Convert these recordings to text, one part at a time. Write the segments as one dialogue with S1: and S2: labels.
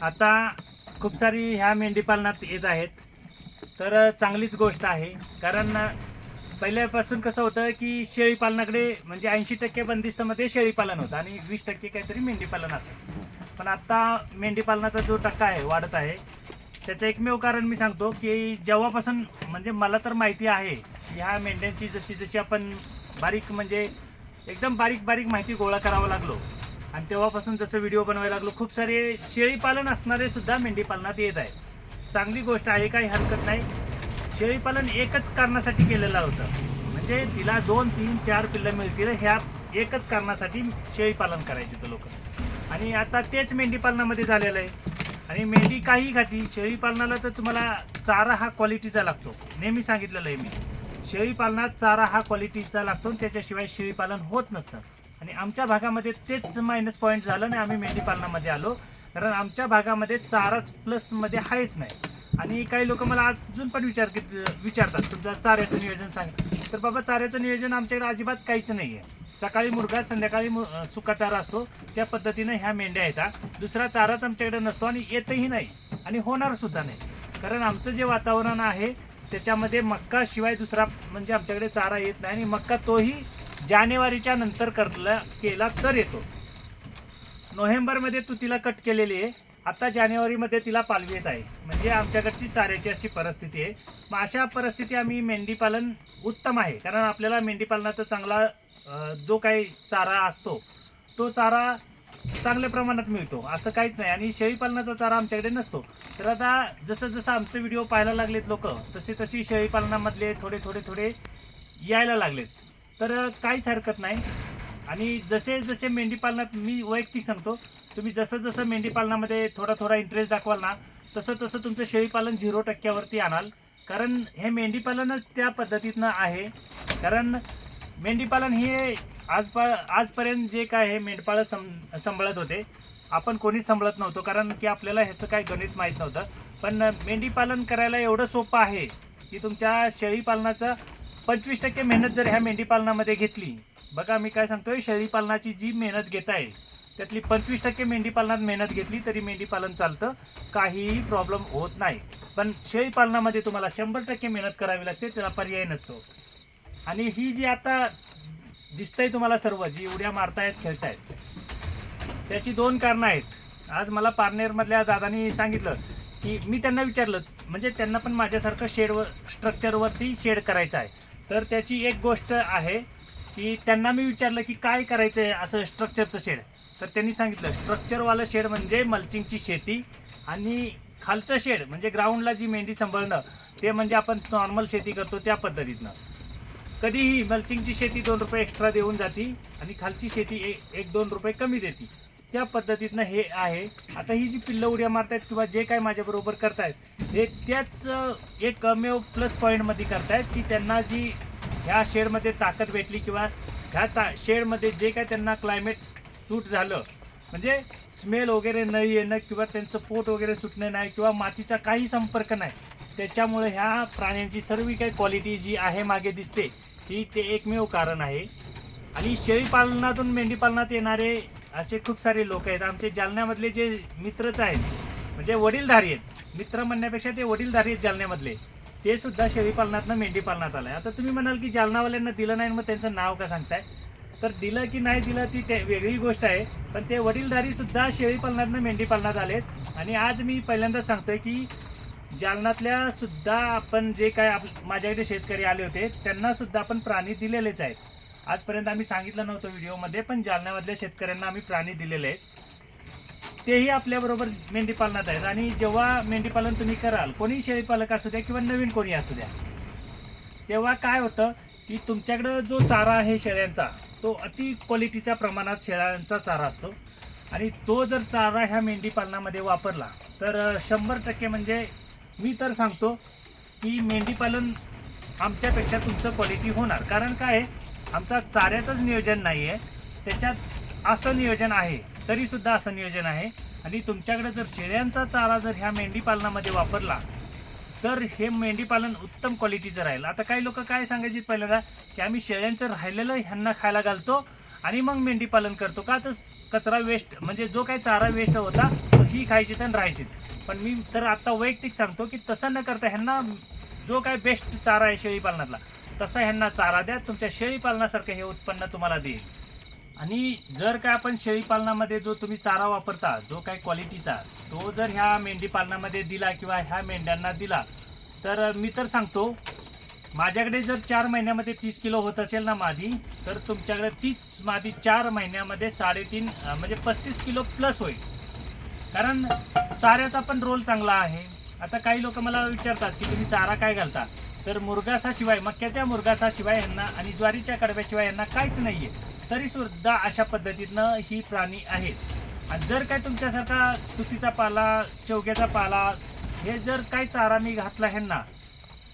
S1: आता खूप सारी ह्या मेंढीपालनात येत आहेत. तर चांगलीच गोष्ट आहे. कारण पहिल्यापासून कसं होतं की शेळीपालनाकडे म्हणजे ऐंशी टक्के बंदिस्तमध्ये शेळीपालन होतं आणि वीस टक्के काहीतरी मेंढीपालन असं. पण आत्ता मेंढीपालनाचा जो टक्का आहे वाढत आहे त्याचं एकमेव कारण मी सांगतो की जेव्हापासून म्हणजे मला तर माहिती आहे की ह्या मेंढ्यांची जशी जशी आपण बारीक म्हणजे एकदम बारीक बारीक माहिती गोळा करावा लागलो आणि तेव्हापासून जसं व्हिडिओ बनवायला लागलो खूप सारे शेळीपालन असणारे सुद्धा मेंढीपालनात येत आहे. चांगली गोष्ट आहे काही हरकत नाही. शेळीपालन एकच कारणासाठी केलेलं होतं. म्हणजे तिला दोन तीन चार पिल्लं मिळतील ह्या एकच कारणासाठी शेळीपालन करायचे होतं लोक. आणि आता तेच मेंढीपालनामध्ये झालेलं आहे. आणि मेंढी काही खाती शेळीपालनाला तर तुम्हाला चारा हा क्वालिटीचा लागतो. नेहमी सांगितलेलं आहे मी. शेळीपालनात चारा हा क्वालिटीचा लागतो आणि त्याच्याशिवाय शेळीपालन होत नसतं. आणि आमच्या भागामध्ये तेच मायनस पॉईंट झालं आणि आम्ही मेंढीपालनामध्ये आलो. कारण आमच्या भागामध्ये चाराच प्लसमध्ये आहेच नाही. आणि काही लोक मला अजून पण विचार विचारतात तुमचं चाऱ्याचं नियोजन सांग. तर बाबा चाऱ्याचं नियोजन आमच्याकडे अजिबात काहीच नाही आहे सकाळी मुरगा संध्याकाळी मु सुका चारा असतो. त्या पद्धतीनं ह्या मेंढ्या येतात. दुसरा चाराच आमच्याकडे नसतो आणि येतही नाही. आणि होणार सुद्धा नाही. कारण आमचं जे वातावरण आहे त्याच्यामध्ये मक्का शिवाय दुसरा म्हणजे आमच्याकडे चारा येत नाही आणि मक्का तोही जानेवारीच्या नंतर करला केला तर येतो. नोव्हेंबरमध्ये तू तिला कट केलेली आहे. आता जानेवारीमध्ये तिला पालवी येत आहे. म्हणजे आमच्याकडची चाऱ्याची अशी परिस्थिती आहे. मग अशा परिस्थिती आम्ही मेंढीपालन उत्तम आहे. कारण आपल्याला मेंढीपालनाचा चांगला जो काही चारा असतो तो चारा चांगल्या प्रमाणात मिळतो. असं काहीच नाही. आणि शेळीपालनाचा चारा आमच्याकडे नसतो. तर आता जसं जसं आमचे व्हिडिओ पाहायला लागलेत लोक तसे तशी शेळीपालनामधले थोडे थोडे थोडे यायला लागलेत. तर काहीच हरकत नाही. आणि जसे जसे मेंढीपालनात मी वैयक्तिक सांगतो तुम्ही जसं जसं मेंढीपालनामध्ये थोडा थोडा इंटरेस्ट दाखवाल ना तसं तसं तुमचं शेळीपालन झिरो टक्क्यावरती आणाल. कारण हे मेंढीपालनच त्या पद्धतीतनं आहे. कारण मेंढीपालन हे आजपा आजपर्यंत जे काय हे मेंढपाळ सं सांभाळत होते आपण कोणीच सांभाळत नव्हतो. कारण की आपल्याला ह्याचं काय गणित माहीत नव्हतं. पण मेंढीपालन करायला एवढं सोपं आहे की तुमच्या शेळीपालनाचं पंचवीस टक्के मेहनत जर ह्या मेंढीपालनामध्ये घेतली बघा मी काय सांगतोय शेळीपालनाची जी मेहनत घेत आहे त्यातली पंचवीस टक्के मेंढीपालनात मेहनत घेतली तरी मेंढीपालन चालतं काहीही प्रॉब्लेम होत नाही. पण शेळीपालनामध्ये तुम्हाला शंभर टक्के मेहनत करावी लागते त्याला पर्याय नसतो. आणि ही जी आता दिसतंय तुम्हाला सर्व जी उड्या मारतायत खेळतायत त्याची दोन कारणं आहेत. आज मला पारनेरमधल्या दादानी सांगितलं की मी त्यांना विचारलं म्हणजे त्यांना पण माझ्यासारखं शेडवर स्ट्रक्चरवरती शेड करायचं आहे. तर त्याची एक गोष्ट आहे की त्यांना मी विचारलं की काय करायचं आहे असं स्ट्रक्चरचं शेड. तर त्यांनी सांगितलं स्ट्रक्चरवालं शेड म्हणजे मल्चिंगची शेती आणि खालचं शेड म्हणजे ग्राउंडला जी मेंढी सांभाळणं ते म्हणजे आपण नॉर्मल शेती करतो त्या पद्धतीतनं कधीही मल्चिंगची शेती दोन रुपये एक्स्ट्रा देऊन जाती आणि खालची शेती एक एक दोन रुपये कमी देते. त्या पद्धतीतनं हे आहे. आता ही जी पिल्लं उड्या मारतायत किंवा जे काय माझ्याबरोबर करतायत हे त्याच एक कमेव प्लस पॉईंटमध्ये करतायत की त्यांना जी ह्या शेडमध्ये ताकद भेटली किंवा ह्या ता शेडमध्ये जे काय त्यांना क्लायमेट सूट झालं म्हणजे स्मेल वगैरे न येणं किंवा त्यांचं पोट वगैरे सुटणं नाही किंवा मातीचा काही संपर्क नाही त्याच्यामुळे ह्या प्राण्यांची सर्व काही क्वालिटी जी आहे मागे दिसते ही ते एकमेव कारण आहे. आणि शेळीपालनातून मेंढीपालनात येणारे असे खूप सारे लोक आहेत. आमचे जालन्यामधले जे मित्रच आहेत म्हणजे वडीलधारी आहेत. मित्र म्हणण्यापेक्षा ते वडीलधारी आहेत जालन्यामधले. ते सुद्धा शेळीपालनातनं मेंढीपालनात आलं आता तुम्ही म्हणाल की जालनावाल्यांना दिलं नाही मग त्यांचं नाव का सांगताय? तर दिलं की नाही दिलं ती ते वेगळी गोष्ट आहे. पण ते वडीलधारी सुद्धा शेळीपालनातनं मेंढीपालनात आलेत. आणि आज मी पहिल्यांदा सांगतोय की जालनातल्या सुद्धा आपण जे काय आप माझ्याकडे शेतकरी आले होते त्यांना सुद्धा आपण प्राणी दिलेलेच आहेत. आजपर्यंत आम्ही सांगितलं नव्हतं व्हिडिओमध्ये पण जालन्यामधल्या शेतकऱ्यांना आम्ही प्राणी दिलेले आहेत. तेही आपल्याबरोबर मेंढीपालनात आहेत. आणि जेव्हा मेंढीपालन तुम्ही कराल कोणी शेळीपालक असू द्या किंवा नवीन कोणी असू द्या तेव्हा काय होतं की तुमच्याकडं जो चारा आहे शेळ्यांचा तो अति क्वालिटीच्या प्रमाणात शेळ्यांचा चारा असतो. आणि तो जर चारा ह्या मेंढीपालनामध्ये वापरला तर शंभर टक्के म्हणजे मी तर सांगतो की मेंढीपालन आमच्यापेक्षा तुमचं क्वालिटी होणार. कारण काय आहे, आमचा चाऱ्याचंच नियोजन नाही आहे त्याच्यात असं नियोजन आहे तरीसुद्धा असं नियोजन आहे. आणि तुमच्याकडे जर शेळ्यांचा चारा जर ह्या मेंढीपालनामध्ये वापरला तर हे मेंढीपालन उत्तम क्वालिटीचं राहील. आता काही लोक काय सांगायची पहिल्यांदा की आम्ही शेळ्यांचं राहिलेलं ह्यांना खायला घालतो आणि मग मेंढीपालन करतो. का तर कचरा वेस्ट म्हणजे जो काही चारा वेस्ट होता तो ही खायची तर राहायची. पण मी तर आत्ता वैयक्तिक सांगतो की तसं न करता ह्यांना जो काय बेस्ट चारा आहे शेळीपालनातला तसा ह्यांना चारा द्या तुमच्या शेळीपालनासारखं हे उत्पन्न तुम्हाला देईल. आणि जर काय आपण शेळीपालनामध्ये जो तुम्ही चारा वापरता जो काय क्वालिटीचा तो जर ह्या मेंढी पालनामध्ये दिला किंवा ह्या मेंढ्यांना दिला तर मी तर सांगतो माझ्याकडे जर चार महिन्यामध्ये तीस किलो होत असेल ना मादी तर तुमच्याकडे तीच मादी चार महिन्यामध्ये साडेतीन म्हणजे पस्तीस किलो प्लस होईल. कारण चाऱ्याचा पण रोल चांगला आहे. आता काही लोक मला विचारतात की तुम्ही चारा काय घालता? तर मुरगासाशिवाय मक्याच्या मुरगासाशिवाय यांना आणि ज्वारीच्या कडव्याशिवाय यांना काहीच नाही आहे तरी सुद्धा अशा पद्धतीनं ही प्राणी आहेत. आणि जर काय तुमच्यासारखा तुतीचा पाला शेवग्याचा पाला हे जर काय चारा मी घातला ह्यांना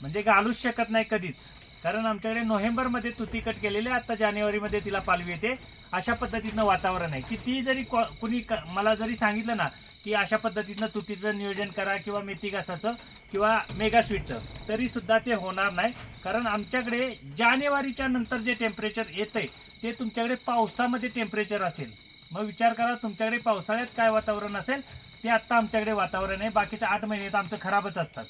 S1: म्हणजे घालूच शकत नाही कधीच. कारण आमच्याकडे नोव्हेंबरमध्ये तुती कट केलेली आता जानेवारीमध्ये तिला पालवी येते. अशा पद्धतीनं वातावरण आहे. की ती जरी कुणी क- मला जरी सांगितलं ना की अशा पद्धतीनं तुतीचं नियोजन करा किंवा मेथी घासाचं किंवा मेगा स्वीटचं. तरी सुद्धा ते होणार नाही. कारण आमच्याकडे जानेवारीच्या नंतर जे टेम्परेचर येतंय ते तुमच्याकडे पावसामध्ये टेम्परेचर असेल. मग विचार करा तुमच्याकडे पावसाळ्यात काय वातावरण असेल ते आत्ता आमच्याकडे वातावरण आहे. बाकीचे आठ महिने तर आमचं खराबच असतात.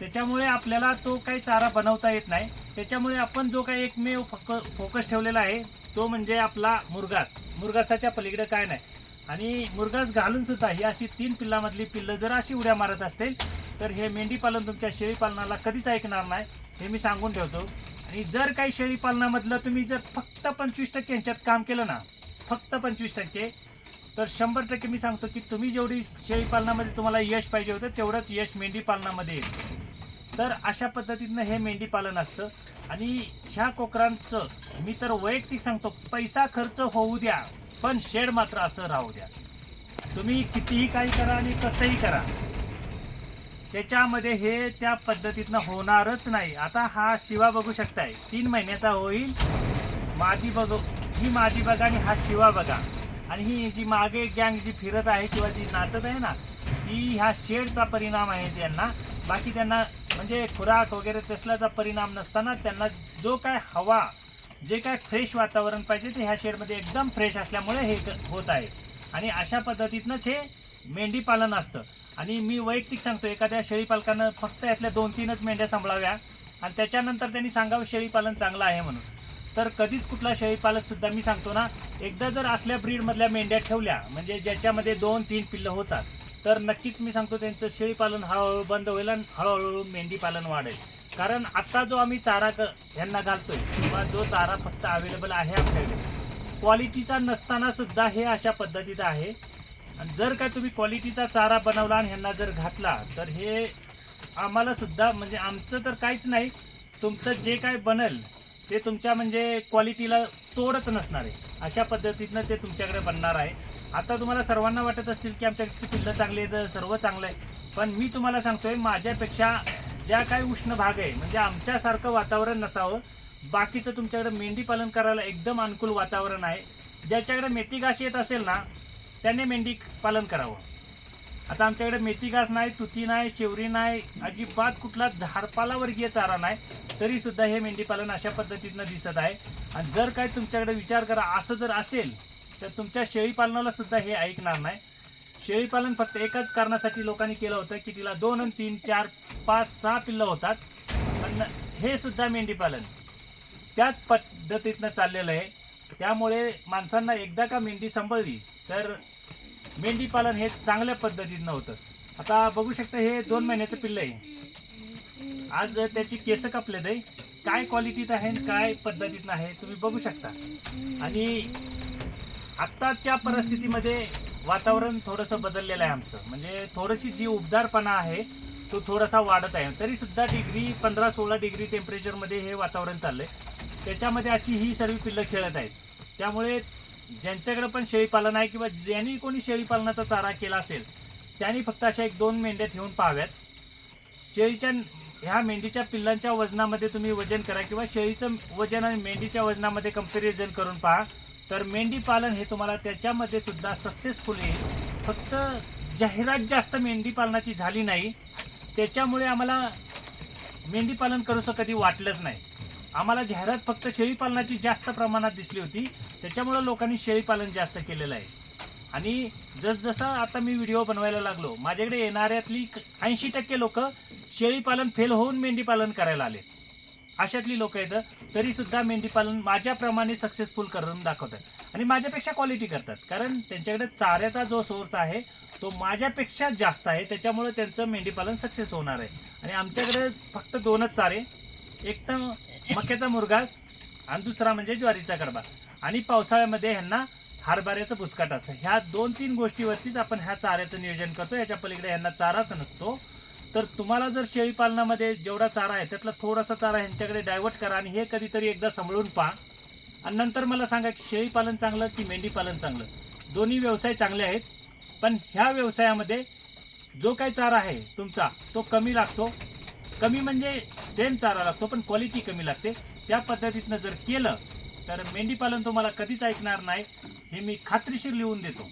S1: त्याच्यामुळे आपल्याला तो काही चारा बनवता येत नाही. त्याच्यामुळे आपण जो काही एकमेव फोक फोकस ठेवलेला आहे तो म्हणजे आपला मुरगास मुरगासाच्या पलीकडे काय नाही. आणि मुरगास घालूनसुद्धा ही अशी तीन पिल्लामधली पिल्लं जर अशी उड्या मारत असतील तर हे मेंढीपालन तुमच्या शेळीपालनाला कधीच ऐकणार नाही. हे मी सांगून ठेवतो. आणि जर काही शेळीपालनामधलं तुम्ही जर फक्त पंचवीस टक्के यांच्यात काम केलं ना फक्त पंचवीस टक्के तर शंभर टक्के मी सांगतो की तुम्ही जेवढी शेळीपालनामध्ये तुम्हाला यश पाहिजे होतं तेवढंच यश मेंढीपालनामध्ये येतं तर अशा पद्धतीनं हे मेंढीपालन असतं. आणि ह्या कोकरांचं मी तर वैयक्तिक सांगतो पैसा खर्च होऊ द्या पण शेड मात्र असं राहू द्या. तुम्ही कितीही काही करा आणि कसंही करा त्याच्यामध्ये हे त्या पद्धतीतनं होणारच नाही. आता हा शिवा बघू शकताय. तीन महिन्याचा होईल. मादी बघू. ही मादी बघा आणि हा शिवा बघा. आणि ही जी मागे गँग जी फिरत आहे किंवा जी नाचत आहे ना ती ह्या शेडचा परिणाम आहे त्यांना. बाकी त्यांना म्हणजे खुराक वगैरे तसल्याचा परिणाम नसताना त्यांना जो काय हवा जे काय फ्रेश वातावरण पाहिजे ते ह्या शेडमध्ये एकदम फ्रेश असल्यामुळे हे क- होत आहे. आणि अशा पद्धतीतनंच हे मेंढीपालन असतं. आणि मी वैयक्तिक सांगतो एखाद्या शेळीपालकानं फक्त यातल्या दोन तीनच मेंढ्या सांभाळाव्या आणि त्याच्यानंतर त्यांनी सांगावं शेळीपालन चांगलं आहे म्हणून. तर कधीच कुठला शेळीपालकसुद्धा मी सांगतो ना एकदा जर असल्या ब्रीडमधल्या मेंढ्या ठेवल्या म्हणजे ज्याच्यामध्ये दोन तीन पिल्लं होतात तर नक्कीच मी सांगतो त्यांचं शेळीपालन हळूहळू बंद होईल आणि हळूहळू मेंढीपालन वाढेल. कारण आत्ता जो आम्ही चारा क ह्यांना घालतोय किंवा जो चारा फक्त अवेलेबल आहे आपल्याकडे क्वालिटीचा नसताना सुद्धा हे अशा पद्धतीचं आहे. आणि जर का तुम्ही क्वालिटीचा चारा बनवला आणि ह्यांना जर घातला तर हे आम्हाला सुद्धा म्हणजे आमचं तर काहीच नाही तुमचं जे काय बनेल ते तुमच्या म्हणजे क्वालिटीला तोडच नसणार आहे. अशा पद्धतीनं ते तुमच्याकडे बनणार आहे. आता तुम्हाला सर्वांना वाटत असतील की आमच्याकडची पिल्लं चांगली आहेत सर्व चांगलं आहे. पण मी तुम्हाला सांगतोय माझ्यापेक्षा ज्या काही उष्ण भाग आहे म्हणजे आमच्यासारखं वातावरण नसावं. बाकीचं तुमच्याकडे मेंढी पालन करायला एकदम अनुकूल वातावरण आहे. ज्याच्याकडे मेथी घास येत असेल ना त्याने मेंढी पालन करावं. आता आमच्याकडे मेथी घास नाही तुती नाही शेवरी नाही अजिबात कुठला झाडपालावर्गीय चारा नाही तरीसुद्धा हे मेंढी पालन अशा पद्धतीनं दिसत आहे. आणि जर काय तुमच्याकडे विचार करा असं जर असेल तर तुमच्या शेळीपालनाला सुद्धा हे ऐकणार नाही. शेळीपालन फक्त एकाच कारणासाठी लोकांनी केलं होतं की तिला दोन आणि तीन चार पाच सहा पिल्लं होतात. पण हे सुद्धा मेंढीपालन त्याच पद्धतीतनं चाललेलं आहे. त्यामुळे माणसांना एकदा का मेंढी सांभाळली तर मेंढी पालन हे चांगल्या पद्धतीनं होतं. आता बघू शकता हे दोन महिन्याचं पिल्लं आहे. आज त्याची केस कापलेत आहे काय क्वालिटीत आहे आणि काय पद्धतीत आहे तुम्ही बघू शकता. आणि आत्ताच्या परिस्थितीमध्ये वातावरण थोडंसं बदललेलं आहे आमचं. म्हणजे थोडीशी जी उबदारपणा आहे तो थोडासा वाढत आहे. तरी सुद्धा डिग्री पंधरा सोळा डिग्री टेम्परेचरमध्ये हे वातावरण चाललंय. त्याच्यामध्ये अशी ही सर्व पिल्लं खेळत आहेत. त्यामुळे ज्यांच्याकडे पण शेळीपालन आहे किंवा ज्यांनी कोणी शेळीपालनाचा चारा केला असेल त्यांनी फक्त अशा एक दोन मेंढ्या ठेवून पाहाव्यात. शेळीच्या ह्या मेंढीच्या पिल्लांच्या वजनामध्ये तुम्ही वजन करा किंवा शेळीचं वजन आणि मेंढीच्या वजनामध्ये कंपॅरिझन करून पहा. तर मेंढी पालन हे तुम्हाला त्याच्यामध्ये सुद्धा सक्सेसफुल आहे. फक्त जाहिरात जास्त मेंढी पालनाची झाली नाही त्याच्यामुळे आम्हाला मेंढी पालन करूसं कधी वाटलंच नाही. आम्हाला जाहिरात फक्त शेळीपालनाची जास्त प्रमाणात दिसली होती. त्याच्यामुळं लोकांनी शेळीपालन जास्त केलेलं आहे. आणि जसजसं आता मी व्हिडिओ बनवायला लागलो माझ्याकडे येणाऱ्यातली ऐंशी टक्के लोक शेळीपालन फेल होऊन मेंढीपालन करायला आले अशातली लोक आहेत तरीसुद्धा मेंढीपालन माझ्याप्रमाणे सक्सेसफुल करून दाखवतात. आणि माझ्यापेक्षा क्वालिटी करतात. कारण त्यांच्याकडे चाऱ्याचा जो सोर्स आहे तो माझ्यापेक्षा जास्त आहे. त्याच्यामुळे त्यांचं मेंढीपालन सक्सेस होणार आहे. आणि आमच्याकडे फक्त दोनच चारे. एक तर मक्याचा मुरगास आणि दुसरा म्हणजे ज्वारीचा कडबा आणि पावसाळ्यामध्ये ह्यांना हरभऱ्याचं बुसकाट असतं. ह्या दोन तीन गोष्टीवरतीच आपण ह्या चाऱ्याचं नियोजन करतो. याच्या पलीकडे ह्यांना चाराच नसतो. तर तुम्हाला जर शेळीपालनामध्ये जेवढा चारा आहे त्यातला थोडासा चारा ह्यांच्याकडे डायव्हर्ट करा आणि हे कधीतरी एकदा सांभाळून पहा. आणि नंतर मला सांगा की शेळीपालन चांगलं की मेंढीपालन चांगलं? दोन्ही व्यवसाय चांगले आहेत पण ह्या व्यवसायामध्ये जो काही चारा आहे तुमचा तो कमी लागतो. कमी म्हणजे सेम चारा लागतो पण क्वालिटी कमी लागते. त्या पद्धतीतनं जर केलं तर मेंढीपालन तुम्हाला कधीच ऐकणार नाही. हे मी खात्रीशीर लिहून देतो.